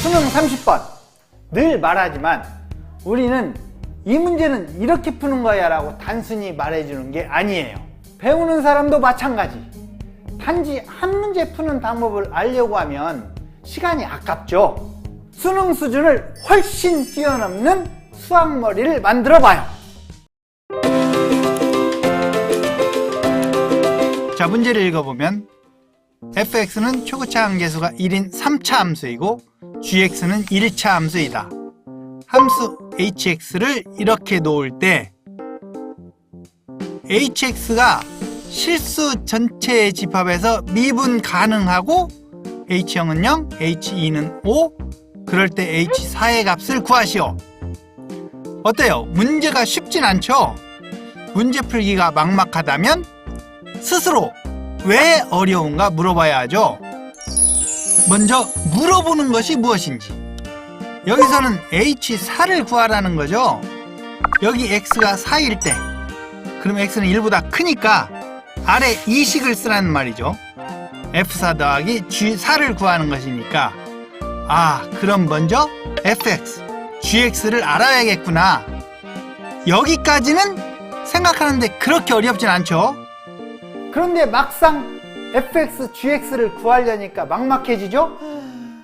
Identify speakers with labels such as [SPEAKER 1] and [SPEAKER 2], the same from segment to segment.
[SPEAKER 1] 수능 30번. 늘 말하지만 우리는 이 문제는 이렇게 푸는 거야 라고 단순히 말해주는 게 아니에요. 배우는 사람도 마찬가지. 단지 한 문제 푸는 방법을 알려고 하면 시간이 아깝죠. 수능 수준을 훨씬 뛰어넘는 수학머리를 만들어 봐요. 자 문제를 읽어보면 fx는 초고차 함계수가 1인 3차 함수이고 gx는 1차 함수이다. 함수 hx를 이렇게 놓을 때 hx가 실수 전체의 집합에서 미분 가능하고 h0은 0, h2는 5 그럴 때 h4의 값을 구하시오. 어때요? 문제가 쉽진 않죠? 문제 풀기가 막막하다면 스스로 왜 어려운가 물어봐야 하죠. 먼저 물어보는 것이 무엇인지. 여기서는 H4를 구하라는 거죠. 여기 X가 4일 때, 그럼 X는 1보다 크니까 아래 이식을 쓰라는 말이죠. F4 더하기 G4를 구하는 것이니까, 아, 그럼 먼저 fx, gx를 알아야겠구나. 여기까지는 생각하는데 그렇게 어렵진 않죠. 그런데 막상 fx, gx를 구하려니까 막막해지죠?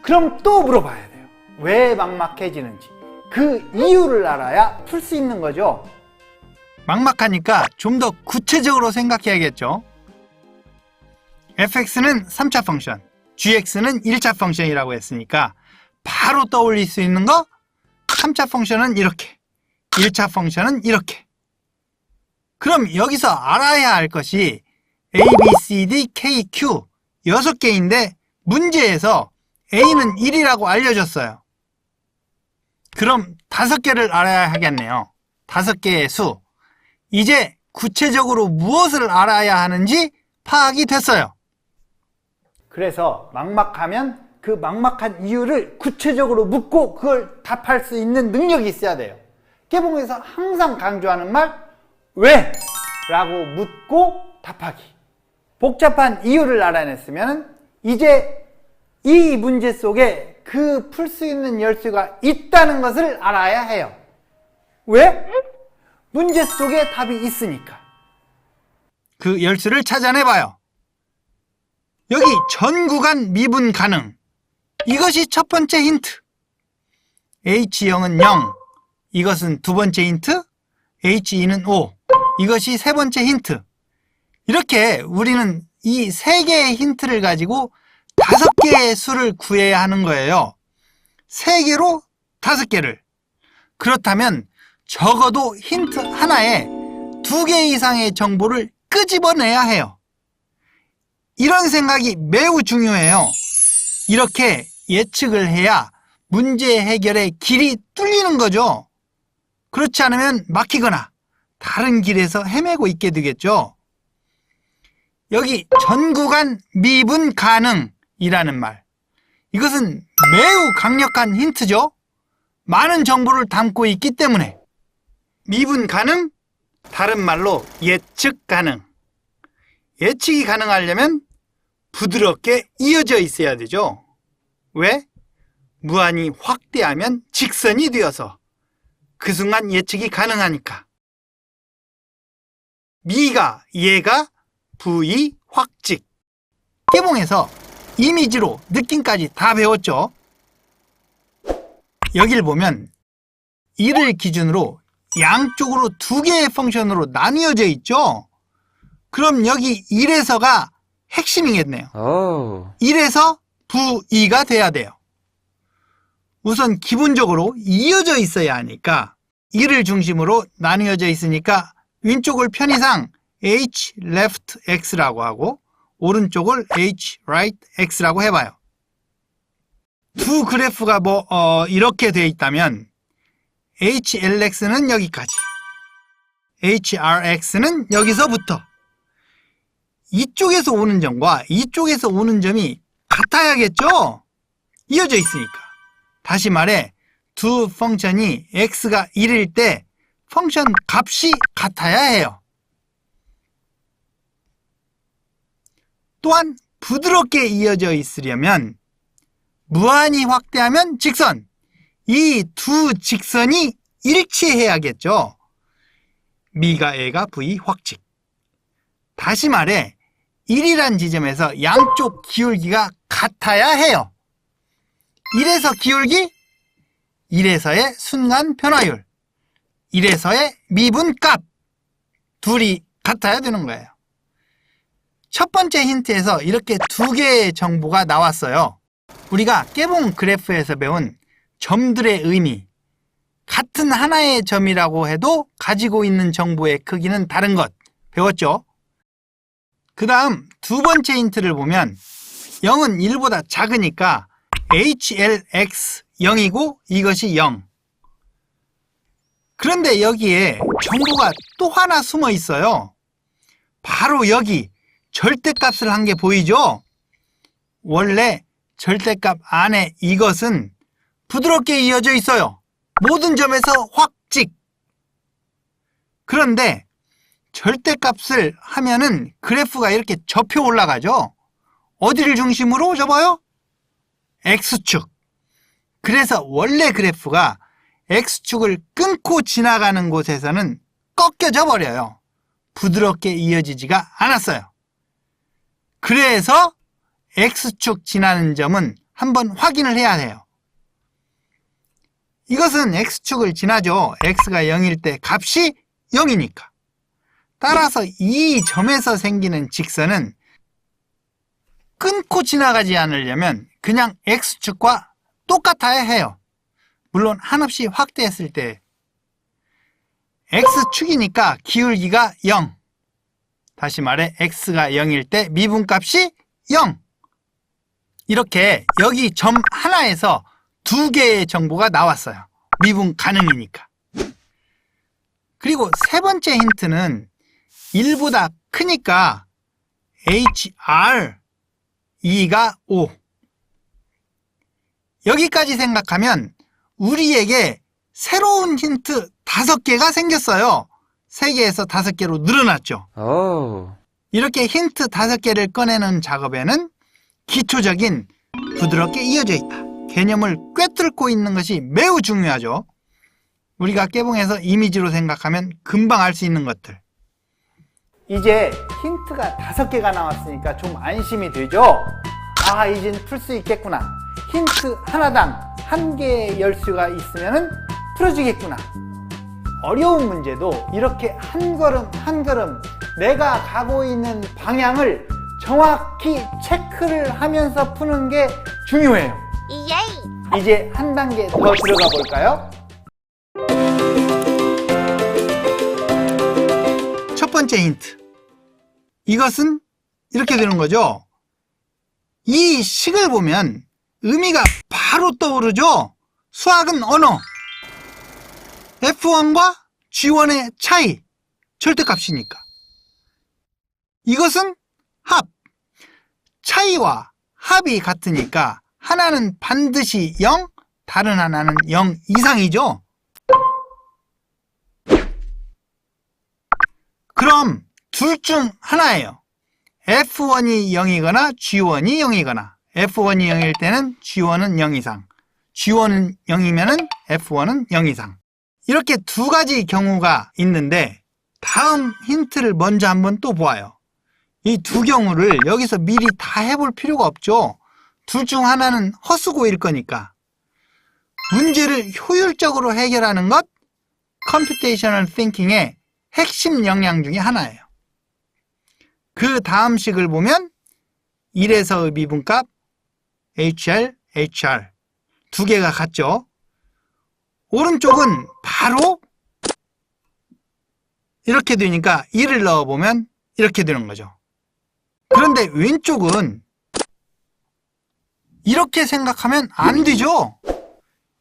[SPEAKER 1] 그럼 또 물어봐야 돼요. 왜 막막해지는지. 그 이유를 알아야 풀 수 있는 거죠. 막막하니까 좀 더 구체적으로 생각해야겠죠. fx는 3차 펑션, gx는 1차 펑션이라고 했으니까 바로 떠올릴 수 있는 거 3차 펑션은 이렇게, 1차 펑션은 이렇게. 그럼 여기서 알아야 할 것이 A, B, C, D, K, Q 여섯 개인데 문제에서 A는 1이라고 알려줬어요. 그럼 다섯 개를 알아야 하겠네요. 다섯 개의 수. 이제 구체적으로 무엇을 알아야 하는지 파악이 됐어요. 그래서 막막하면 그 막막한 이유를 구체적으로 묻고 그걸 답할 수 있는 능력이 있어야 돼요. 개봉에서 항상 강조하는 말, 왜? 라고 묻고 답하기. 복잡한 이유를 알아냈으면 이제 이 문제 속에 그 풀 수 있는 열쇠가 있다는 것을 알아야 해요. 왜? 문제 속에 답이 있으니까. 그 열쇠를 찾아내봐요. 여기 전 구간 미분 가능. 이것이 첫 번째 힌트. H0은 0. 이것은 두 번째 힌트. H2는 5. 이것이 세 번째 힌트. 이렇게 우리는 이 세 개의 힌트를 가지고 다섯 개의 수를 구해야 하는 거예요. 세 개로 다섯 개를. 그렇다면 적어도 힌트 하나에 두 개 이상의 정보를 끄집어내야 해요. 이런 생각이 매우 중요해요. 이렇게 예측을 해야 문제 해결의 길이 뚫리는 거죠. 그렇지 않으면 막히거나 다른 길에서 헤매고 있게 되겠죠. 여기 전 구간 미분 가능이라는 말. 이것은 매우 강력한 힌트죠. 많은 정보를 담고 있기 때문에 미분 가능, 다른 말로 예측 가능. 예측이 가능하려면 부드럽게 이어져 있어야 되죠. 왜? 무한히 확대하면 직선이 되어서 그 순간 예측이 가능하니까. 미가, 예가, 부이, 확직. 개봉해서 이미지로 느낌까지 다 배웠죠. 여기를 보면 이를 기준으로 양쪽으로 두 개의 펑션으로 나뉘어져 있죠. 그럼 여기 1에서가 핵심이겠네요.
[SPEAKER 2] Oh.
[SPEAKER 1] 1에서 부이가 돼야 돼요. 우선 기본적으로 이어져 있어야 하니까 1을 중심으로 나뉘어져 있으니까 왼쪽을 편의상 h left x라고 하고 오른쪽을 h right x라고 해봐요. 두 그래프가 뭐 어, 이렇게 돼 있다면 HLX는 여기까지 HRX는 여기서부터 이쪽에서 오는 점과 이쪽에서 오는 점이 같아야겠죠? 이어져 있으니까. 다시 말해 두 펑션이 x가 1일 때 펑션 값이 같아야 해요. 또한 부드럽게 이어져 있으려면 무한히 확대하면 직선. 이 두 직선이 일치해야겠죠. 미가 A가 V 확직. 다시 말해 1이란 지점에서 양쪽 기울기가 같아야 해요. 1에서 기울기, 1에서의 순간 변화율, 1에서의 미분값 둘이 같아야 되는 거예요. 첫 번째 힌트에서 이렇게 두 개의 정보가 나왔어요. 우리가 깨봉 그래프에서 배운 점들의 의미, 같은 하나의 점이라고 해도 가지고 있는 정보의 크기는 다른 것 배웠죠? 그 다음 두 번째 힌트를 보면 0은 1보다 작으니까 HLX 0이고 이것이 0. 그런데 여기에 정보가 또 하나 숨어 있어요. 바로 여기 절대값을 한 게 보이죠? 원래 절대값 안에 이것은 부드럽게 이어져 있어요. 모든 점에서 확직. 그런데 절대값을 하면은 그래프가 이렇게 접혀 올라가죠. 어디를 중심으로 접어요? X축. 그래서 원래 그래프가 X축을 끊고 지나가는 곳에서는 꺾여져 버려요. 부드럽게 이어지지가 않았어요. 그래서 X축 지나는 점은 한번 확인을 해야 해요. 이것은 X축을 지나죠. X가 0일 때 값이 0이니까. 따라서 이 점에서 생기는 직선은 끊고 지나가지 않으려면 그냥 X축과 똑같아야 해요. 물론 한없이 확대했을 때 X축이니까 기울기가 0. 다시 말해 X가 0일 때 미분값이 0. 이렇게 여기 점 하나에서 두 개의 정보가 나왔어요. 미분 가능이니까. 그리고 세 번째 힌트는 1보다 크니까 HR 2가 5. 여기까지 생각하면 우리에게 새로운 힌트 5개가 생겼어요. 3개에서 5개로 늘어났죠.
[SPEAKER 2] Oh.
[SPEAKER 1] 이렇게 힌트 5개를 꺼내는 작업에는 기초적인 부드럽게 이어져 있다. 개념을 꿰뚫고 있는 것이 매우 중요하죠. 우리가 깨봉해서 이미지로 생각하면 금방 알 수 있는 것들. 이제 힌트가 다섯 개가 나왔으니까 좀 안심이 되죠? 아, 이젠 풀 수 있겠구나. 힌트 하나당 한 개의 열수가 있으면 풀어지겠구나. 어려운 문제도 이렇게 한 걸음 한 걸음 내가 가고 있는 방향을 정확히 체크를 하면서 푸는 게 중요해요.
[SPEAKER 3] 예이!
[SPEAKER 1] 이제 한 단계 더 들어가 볼까요? 첫 번째 힌트. 이것은 이렇게 되는 거죠. 이 식을 보면 의미가 바로 떠오르죠. 수학은 언어. F1과 G1의 차이. 절대값이니까. 이것은 합. 차이와 합이 같으니까 하나는 반드시 0, 다른 하나는 0 이상이죠. 그럼 둘 중 하나예요. F1이 0이거나 G1이 0이거나 F1이 0일 때는 G1은 0 이상 G1은 0이면 은 F1은 0 이상 이렇게 두 가지 경우가 있는데 다음 힌트를 먼저 한번 또 보아요. 이 두 경우를 여기서 미리 다 해볼 필요가 없죠. 둘 중 하나는 헛수고일 거니까. 문제를 효율적으로 해결하는 것 컴퓨테이셔널 띵킹의 핵심 역량 중에 하나예요. 그 다음 식을 보면 1에서의 미분값 HR, HR 두 개가 같죠. 오른쪽은 바로 이렇게 되니까 1을 넣어보면 이렇게 되는 거죠. 그런데 왼쪽은 이렇게 생각하면 안 되죠.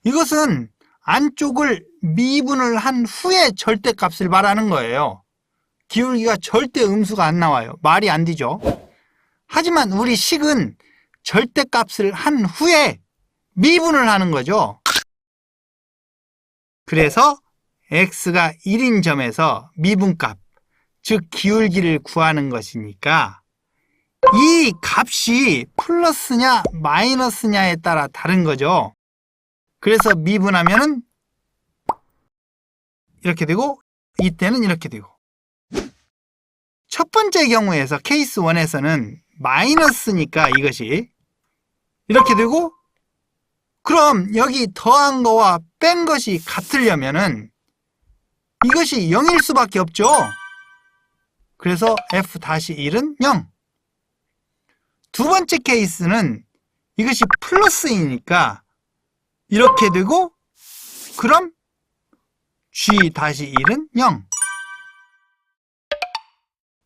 [SPEAKER 1] 이것은 안쪽을 미분을 한 후에 절대값을 말하는 거예요. 기울기가 절대 음수가 안 나와요. 말이 안 되죠. 하지만 우리 식은 절대값을 한 후에 미분을 하는 거죠. 그래서 x가 1인 점에서 미분값, 즉 기울기를 구하는 것이니까 이 값이 플러스냐 마이너스냐에 따라 다른 거죠. 그래서 미분하면은 이렇게 되고 이때는 이렇게 되고 첫 번째 경우에서 케이스 1에서는 마이너스니까 이것이 이렇게 되고 그럼 여기 더한 거와 뺀 것이 같으려면은 이것이 0일 수밖에 없죠. 그래서 f-1은 0. 두 번째 케이스는 이것이 플러스이니까 이렇게 되고 그럼 g-1은 0.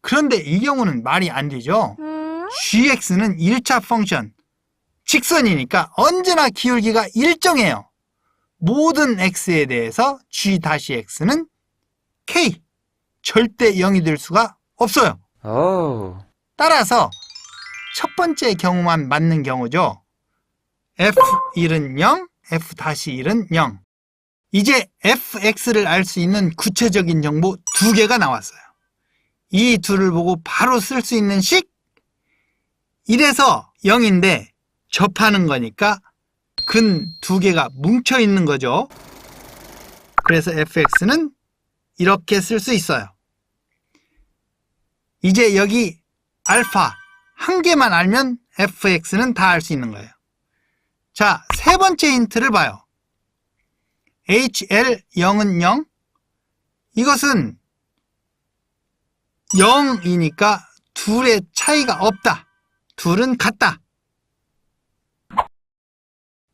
[SPEAKER 1] 그런데 이 경우는 말이 안 되죠. gx는 1차 펑션, 직선이니까 언제나 기울기가 일정해요. 모든 x에 대해서 g-x는 k, 절대 0이 될 수가 없어요.
[SPEAKER 2] 오.
[SPEAKER 1] 따라서 첫 번째 경우만 맞는 경우죠. f1은 0, f-1은 0. 이제 fx를 알 수 있는 구체적인 정보 두 개가 나왔어요. 이 둘을 보고 바로 쓸 수 있는 식? 이래서 0인데 접하는 거니까 근 두 개가 뭉쳐 있는 거죠. 그래서 fx는 이렇게 쓸 수 있어요. 이제 여기 알파 한 개만 알면 fx는 다 알 수 있는 거예요. 자, 세 번째 힌트를 봐요. hl 0은 0. 이것은 0이니까 둘의 차이가 없다. 둘은 같다.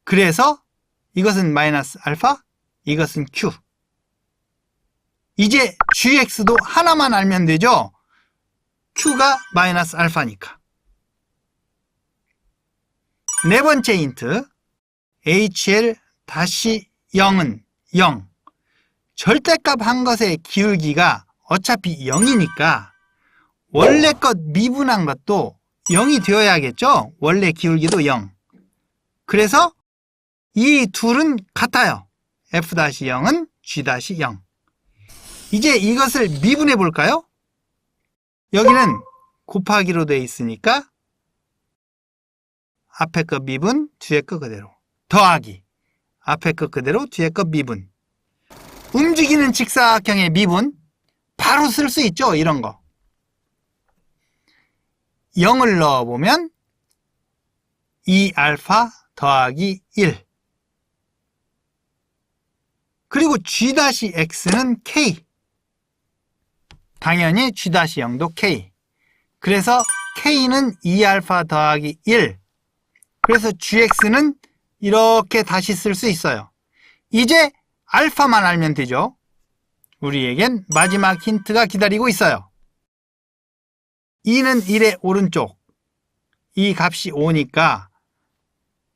[SPEAKER 1] 그래서 이것은 마이너스 알파, 이것은 q. 이제 gx도 하나만 알면 되죠? q가 마이너스 알파니까. 네 번째 힌트. hl 다시 0은 0. 절대값 한 것의 기울기가 어차피 0이니까 원래 것 미분한 것도 0이 되어야겠죠? 원래 기울기도 0. 그래서 이 둘은 같아요. f-0은 g-0. 이제 이것을 미분해 볼까요? 여기는 곱하기로 되어 있으니까 앞에 거 미분, 뒤에 거 그대로. 더하기. 앞에 거 그대로, 뒤에 거 미분. 움직이는 직사각형의 미분. 바로 쓸 수 있죠, 이런 거. 0을 넣어보면 2알파 더하기 1. 그리고 g-x는 k. 당연히 g-0도 k. 그래서 k는 2알파 더하기 1. 그래서 gx는 이렇게 다시 쓸 수 있어요. 이제 알파만 알면 되죠. 우리에겐 마지막 힌트가 기다리고 있어요. 2는 1의 오른쪽. 이 값이 5니까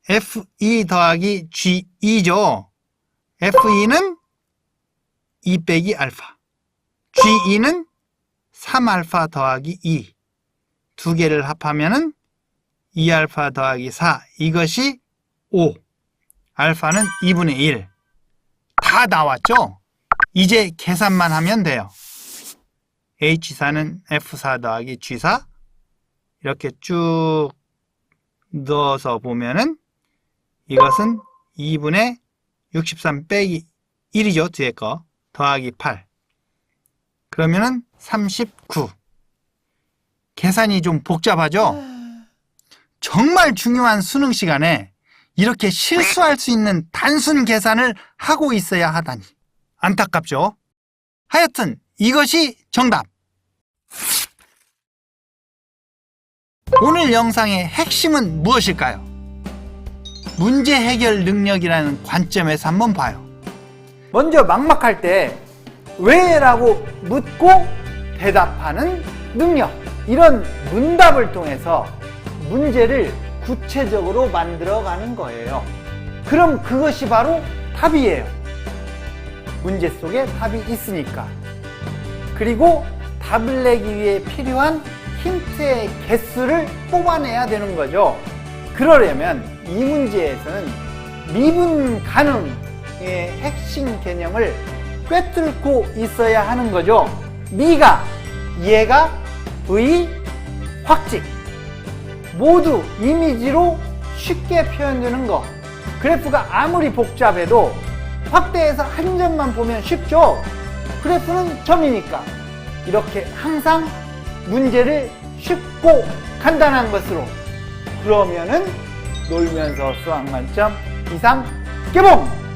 [SPEAKER 1] f2 더하기 g2죠. F2는 2 빼기 알파. g2는 3알파 더하기 2. 두 개를 합하면 은 2알파 더하기 4. 이것이 5. 알파는 2분의 1. 다 나왔죠? 이제 계산만 하면 돼요. H4는 F4 더하기 G4. 이렇게 쭉 넣어서 보면은 이것은 2분의 63 빼기 1이죠. 뒤에 거. 더하기 8. 그러면은 39. 계산이 좀 복잡하죠? 정말 중요한 수능 시간에 이렇게 실수할 수 있는 단순 계산을 하고 있어야 하다니. 안타깝죠? 하여튼 이것이 정답. 오늘 영상의 핵심은 무엇일까요? 문제 해결 능력이라는 관점에서 한번 봐요. 먼저 막막할 때 왜 라고 묻고 대답하는 능력. 이런 문답을 통해서 문제를 구체적으로 만들어가는 거예요. 그럼 그것이 바로 답이에요. 문제 속에 답이 있으니까. 그리고 답을 내기 위해 필요한 힌트의 개수를 뽑아내야 되는 거죠. 그러려면 이 문제에서는 미분 가능의 핵심 개념을 꿰뚫고 있어야 하는 거죠. 미가, 얘가, 의, 확직. 모두 이미지로 쉽게 표현되는 거. 그래프가 아무리 복잡해도 확대해서 한 점만 보면 쉽죠? 그래프는 점이니까. 이렇게 항상 문제를 쉽고 간단한 것으로. 그러면은 놀면서 수학 만점 이상 개봉!